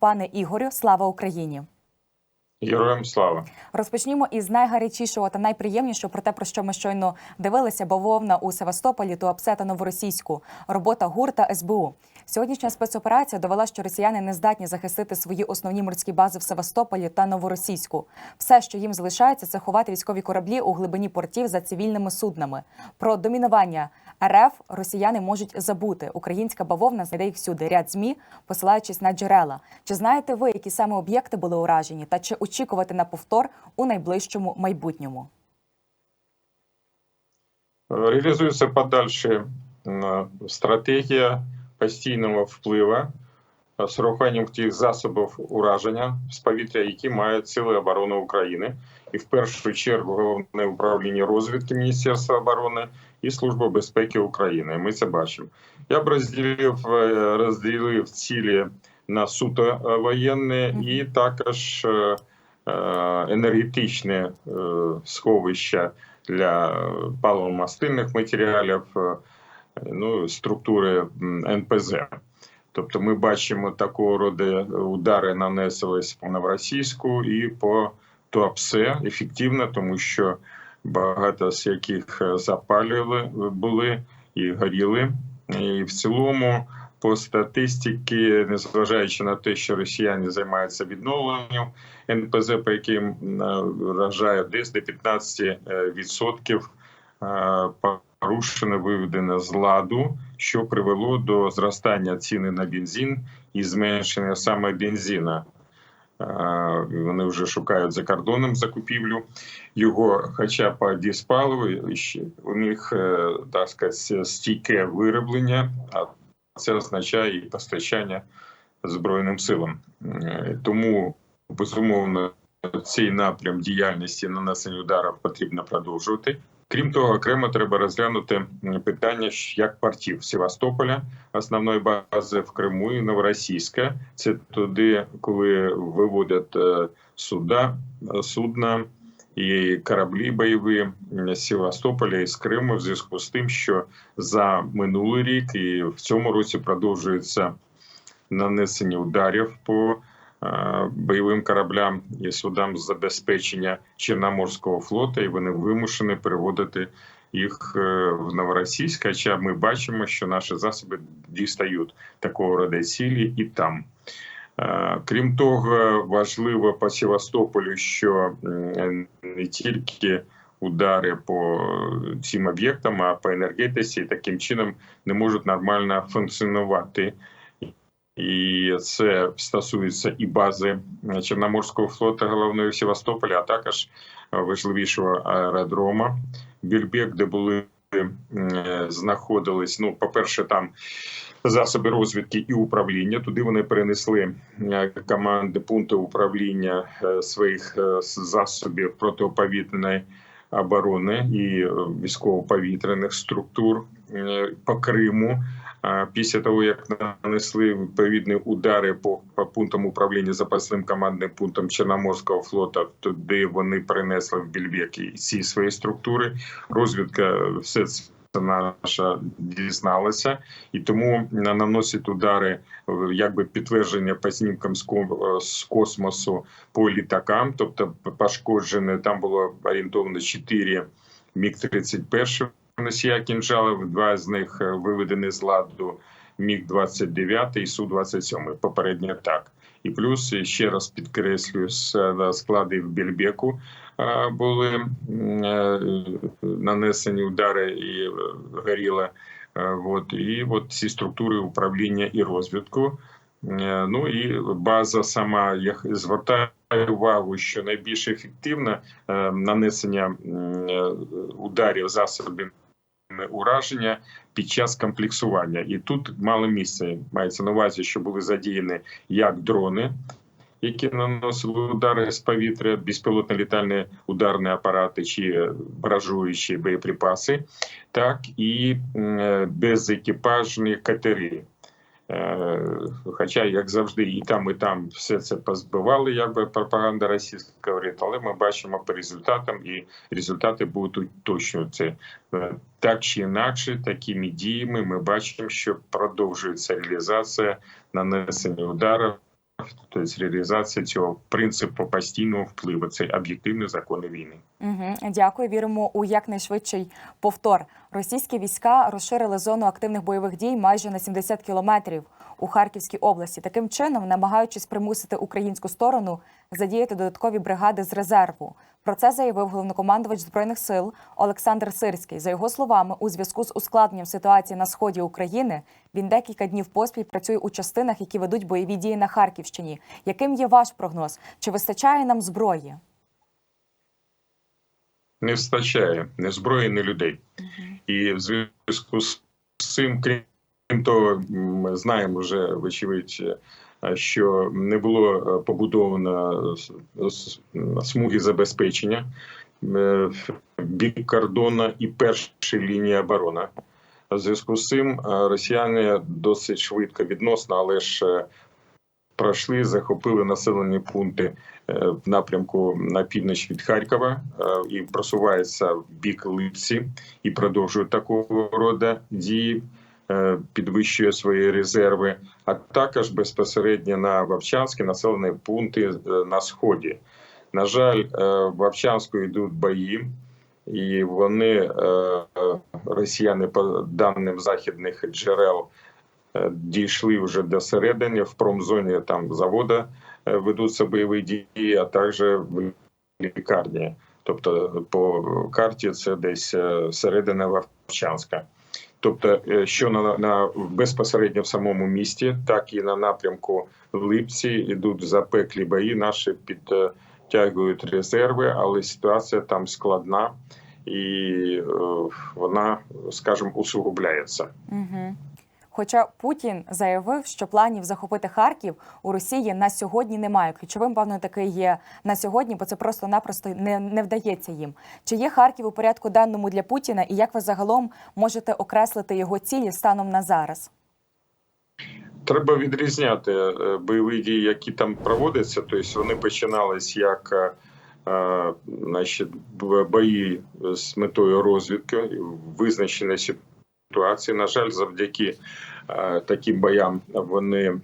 Пане Ігорю, слава Україні! Героям слава! Розпочнімо із найгарячішого та найприємнішого про те, про що ми щойно дивилися. Бавовна у Севастополі, Туапсе та Новоросійську. Робота ГУР та СБУ. Сьогоднішня спецоперація довела, що росіяни не здатні захистити свої основні морські бази в Севастополі та Новоросійську. Все, що їм залишається, це ховати військові кораблі у глибині портів за цивільними суднами. Про домінування РФ росіяни можуть забути. Українська бавовна знайде їх всюди. Ряд змі, посилаючись на джерела. Чи знаєте ви, які саме об'єкти були уражені, та чи очікувати на повтор у найближчому майбутньому? Реалізується подальша стратегія постійного впливу з урахуванням тих засобів ураження з повітря, які мають Сили оборони України, і в першу чергу головне управління розвідки Міністерства оборони і Служба безпеки України. Ми це бачимо. Я б розділив е, розділив цілі на суто е, воєнні і також е, енергетичне е, сховища для паливно-мастильних матеріалів, е, ну, структури НПЗ. Тобто ми бачимо такого роду удари нанеслись по Новоросійську і по Туапсе ефективно, тому що багато з яких е, запалювали були і горіли. І в цілому, по статистиці, незважаючи на те, що росіяни займаються відновленням НПЗ, по яким е, вражає десь до 15% е, порушено, виведено з ладу, що привело до зростання ціни на бензин і зменшення саме бензина. Е, Вони вже шукають за кордоном закупівлю його, хоча по діспаливу у них е, так сказати, стійке вироблення, а це означає і постачання Збройним силам. Е, Тому безумовно цей напрям діяльності нанесення ударів потрібно продовжувати. Крім того, окремо треба розглянути питання як портів Севастополя, основної бази в Криму і Новоросійська. Це туди, коли виводять е, суда, е, судна і кораблі бойові з Севастополя і з Криму, в зв'язку з тим, що за минулий рік і в цьому році продовжується нанесення ударів по е, бойовим кораблям і судам забезпечення Чорноморського флоту, і вони вимушені переводити їх е, в Новоросійськ. Хоча ми бачимо, що наші засоби дістають такого роду цілі і там. Е, Крім того, важливо по Севастополю, що не тільки удари по цим об'єктам, а по енергетиці, таким чином не можуть нормально функціонувати. І це стосується і бази Чорноморського флоту головної в Севастополі, а також важливішого аеродрома Більбек, де були знаходились. Ну, по-перше, там засоби розвідки і управління. Туди вони перенесли е, команди пункти управління е, своїх е, засобів протиповітряної оборони і е, військово-повітряних структур е, по Криму. Після того, як нанесли відповідні удари по, по пунктам управління запасним командним пунктом Чорноморського флоту, туди вони принесли в Більбек і ці свої структури. Розвідка все це наша дізналася, і тому наносять удари, е, якби підтвердження по знімкам з з космосу по літакам, тобто пошкоджене там було орієнтовно 4 міг 31 носія кінжалів, два з них е, виведені з ладу міг 29 і су 27 Попередньо так. І плюс ще раз підкреслюю е, склади в Більбеку е, були нанесені удари і горіла. От і от ці структури управління і розвідку. Ну і база сама я звертаю увагу, що найбільш ефективне нанесення ударів засобів ураження під час комплексування. І тут мало місця мається на увазі, що були задіяні як дрони, які наносили удари з повітря, безпілотні літальні ударні апарати чи вражуючі боєприпаси, так і безекіпажні катери. Е, Хоча, як завжди, і там, і там все це позбивали, як би пропаганда російська говорить, але ми бачимо по результатам, і результати будуть точно. Це Так чи інакше, такими діями ми бачимо, що продовжується реалізація нанесення ударів тобто реалізація цього принципу постійного впливу. Це об'єктивні закони війни. Угу. Дякую. Віримо у якнайшвидший повтор. Російські війська розширили зону активних бойових дій майже на 70 кілометрів у Харківській області. Таким чином, намагаючись примусити українську сторону задіяти додаткові бригади з резерву. Про це заявив головнокомандувач збройних сил Олександр Сирський. За його словами, у зв'язку з ускладненням ситуації на сході України він декілька днів поспіль працює у частинах, які ведуть бойові дії на Харківщині. Яким є ваш прогноз? Чи вистачає нам зброї? Не вистачає ні зброї, ні людей. І в зв'язку з цим, крім того, ми знаємо вже вочевидь, е, що не було е, побудовано смуги забезпечення е, бік кордону і перша лінія оборони. Зв'язку з цим росіяни досить швидко відносно, але ж пройшли, захопили населені пункти в напрямку на північ від Харкова і просуваються в бік Липці і продовжують такого роду дії, підвищує свої резерви, а також безпосередньо на Вовчанські населені пункти е, на сході. На жаль, е, в Вовчанську йдуть бої. І вони, е, е, росіяни, по даним західних джерел, е, дійшли вже до середини. В промзоні там завода е, ведуться бойові дії, а також в лікарні. Тобто по карті це десь е, середина Вовчанська. Тобто, е, що на, на безпосередньо в самому місті, так і на напрямку в Липці йдуть запеклі бої. Наші підтягують резерви, але ситуація там складна і е, вона, скажімо, усугубляється. Угу. Хоча Путін заявив, що планів захопити Харків у Росії на сьогодні немає. Ключовим, певно, таки є на сьогодні, бо це просто-напросто не, не вдається їм. Чи є Харків у порядку денному для Путіна, і як ви загалом можете окреслити його цілі станом на зараз? Треба відрізняти е, бойові дії, які там проводяться. Тобто вони починались як е, е, значить, бої з метою розвідки, визначення ситуації. На жаль, завдяки е, таким боям вони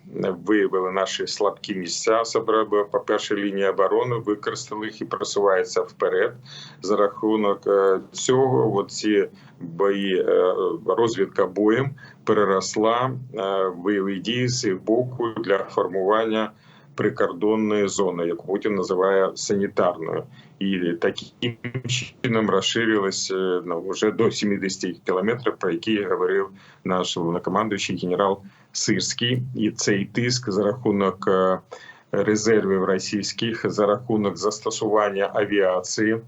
виявили наші слабкі місця. Особливо по першій лінії оборони використали їх і просуваються вперед. За рахунок е, цього, ці бої е, розвідка боєм переросла е, бойові дії з боку для формування прикордонної зони, яку Путін називає санітарною, і таким чином розширилась е, ну, вже до 70 кілометрів, про які говорив наш головнокомандуючий генерал Сирський, і цей тиск за рахунок е, резервів російських, за рахунок застосування авіації.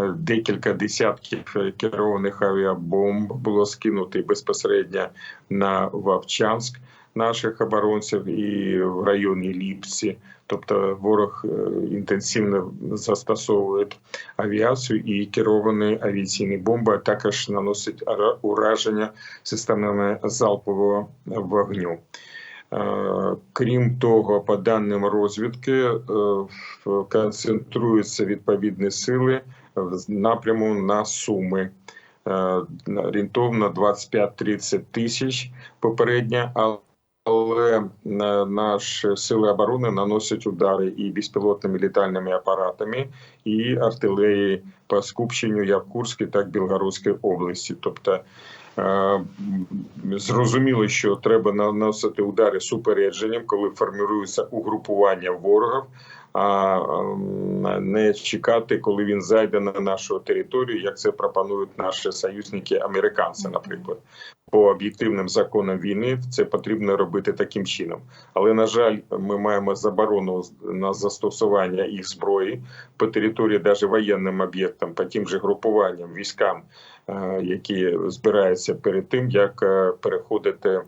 Е, Декілька десятків е, керованих авіабомб було скинуто безпосередньо на Вовчанськ наших оборонців і в районі Ліпці. Тобто ворог е, інтенсивно застосовує авіацію і керовані авіаційні бомби, а також наносить ураження системами залпового вогню. Е, Крім того, по даним розвідки, е, концентруються відповідні сили в напряму на Суми. Орієнтовно 25-30 тисяч попередньо, але- е, наші сили оборони наносять удари і безпілотними літальними апаратами, і артилерії по скупченню як Курській, так і Білгородській області. Тобто е, зрозуміло, що треба наносити удари з упередженням, коли формується угрупування ворогів, а не чекати, коли він зайде на нашу територію, як це пропонують наші союзники американці, наприклад. По об'єктивним законам війни це потрібно робити таким чином. Але на жаль, ми маємо заборону на застосування їх зброї по території, навіть воєнним об'єктам, по тим же групуванням, військам, е, які збираються перед тим, як е, переходити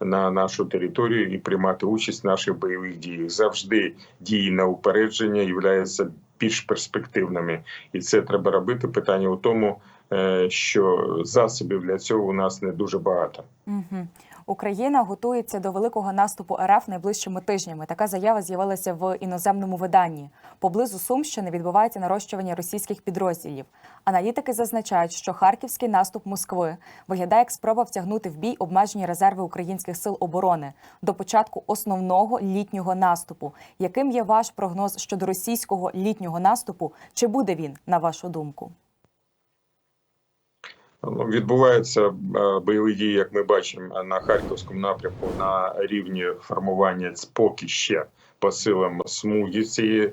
на нашу територію і приймати участь в наших бойових діях. Завжди дії на упередження являються більш перспективними, і це треба робити. Питання у тому, е, що засобів для цього у нас не дуже багато. Угу. Україна готується до великого наступу РФ найближчими тижнями. Така заява з'явилася в іноземному виданні. Поблизу Сумщини відбувається нарощування російських підрозділів. Аналітики зазначають, що харківський наступ Москви виглядає як спроба втягнути в бій обмежені резерви українських сил оборони до початку основного літнього наступу. Яким є ваш прогноз щодо російського літнього наступу? Чи буде він на вашу думку? Відбуваються е, бойові дії, як ми бачимо на харківському напрямку на рівні формування поки ще по силам смуги цієї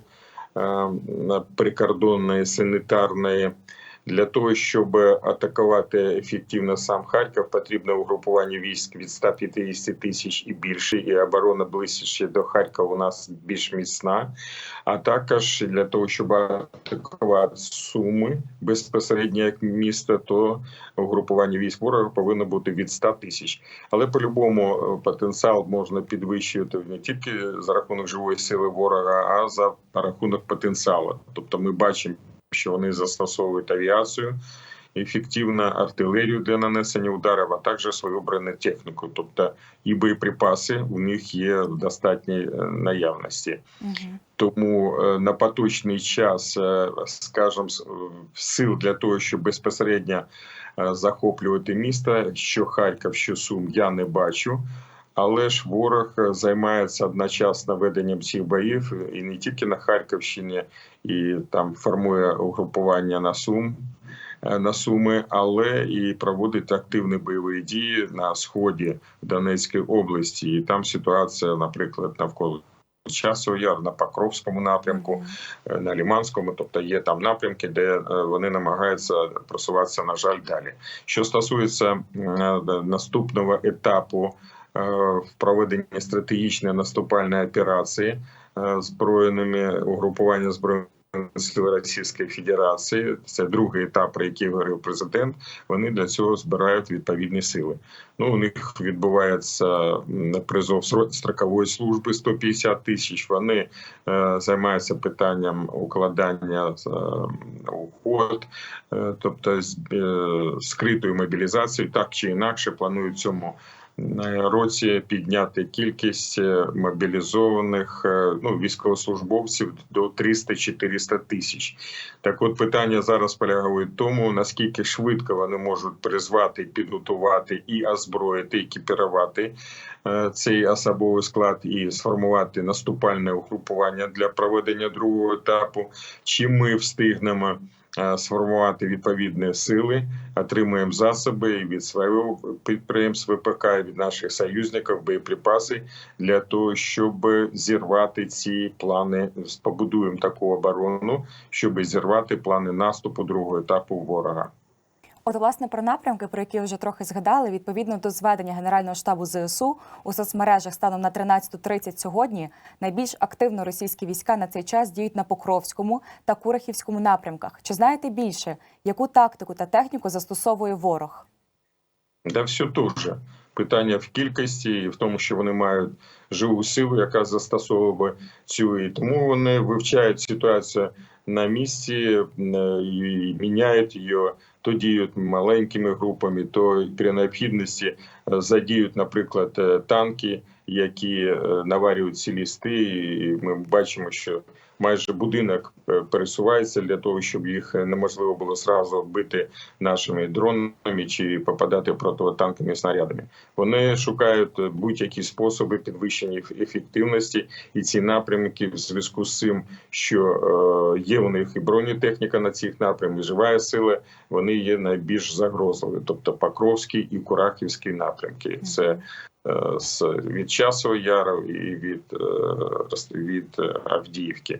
е, прикордонної санітарної. Для того щоб атакувати ефективно сам Харків, потрібно угрупування військ від 150 тисяч і більше, і оборона ближче до Харкова у нас більш міцна. А також для того, щоб атакувати Суми безпосередньо як місто, то угрупування військ ворога повинно бути від 100 тисяч. Але по-любому е, потенціал можна підвищувати не тільки за рахунок живої сили ворога, а за рахунок потенціалу. Тобто, ми бачимо що вони застосовують авіацію, ефективну артилерію для нанесення ударів, а також свою бронетехніку. Тобто і боєприпаси у них є в достатній е, наявності. Угу. Тому е, на поточний час, е, скажімо, сил для того, щоб безпосередньо захоплювати місто, що Харків, що Сум, я не бачу. Але ж ворог займається одночасно веденням цих боїв і не тільки на Харківщині, і там формує угрупування на Сум на Суми, але і проводить активні бойові дії на сході Донецької області. І там ситуація, наприклад, навколо. Часу яр на Покровському напрямку, на Ліманському, тобто є там напрямки, де вони намагаються просуватися, на жаль, далі. Що стосується наступного етапу в проведенні стратегічної наступальної операції збройними угрупування збройних сил Російської Федерації. Це другий етап, про який говорив президент. Вони для цього збирають відповідні сили. Ну у них відбувається призов строкової служби 150 тисяч. Вони е, займаються питанням укладання е, уход, е, тобто е, скритою мобілізацією, так чи інакше планують цьому році підняти кількість е, мобілізованих ну військовослужбовців до 300-400 тисяч. Так, от питання зараз полягає в тому, наскільки швидко вони можуть призвати, підготувати і озброїти, екіпірувати е, цей особовий склад і сформувати наступальне угрупування для проведення другого етапу. Чи ми встигнемо? Сформувати відповідні сили, отримуємо засоби від своєї підприємств ВПК, і від наших союзників, боєприпаси для того, щоб зірвати ці плани. Побудуємо таку оборону, щоб зірвати плани наступу другого етапу ворога. От, власне, про напрямки, про які вже трохи згадали, відповідно до зведення Генерального штабу ЗСУ у соцмережах станом на 13.30 сьогодні найбільш активно російські війська на цей час діють на Покровському та Курахівському напрямках. Чи знаєте більше, яку тактику та техніку застосовує ворог? Да, все дуже питання в кількості і в тому, що вони мають живу силу, яка застосовує цю і тому вони вивчають ситуацію на місці і міняють її, то діють маленькими групами, то при необхідності е, задіють, наприклад, е, танки, які е, наварюють ці лісти. І Ми бачимо, що майже будинок пересувається для того, щоб їх неможливо було зразу бити нашими дронами чи попадати протитанковими снарядами. Вони шукають будь-які способи підвищення ефективності і ці напрямки в зв'язку з цим, що є у них і бронетехніка на цих напрямках, жива сила. Вони є найбільш загрозливі, тобто Покровський і Курахівський напрямки. Це з від часу яру і від, від Авдіївки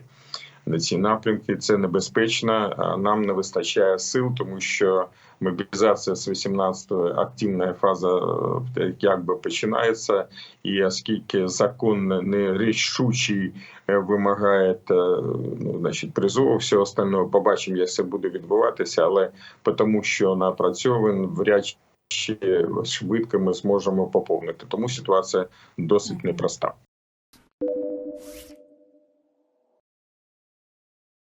на ці напрямки. Це небезпечно. Нам не вистачає сил, тому що мобілізація з 18-ї активна фаза якби починається, і оскільки закон нерішучий вимагає ну, значить, призову, все остального побачимо, як це буде відбуватися, але тому, що напрацьований вряд чи швидко ми зможемо поповнити. Тому ситуація досить непроста.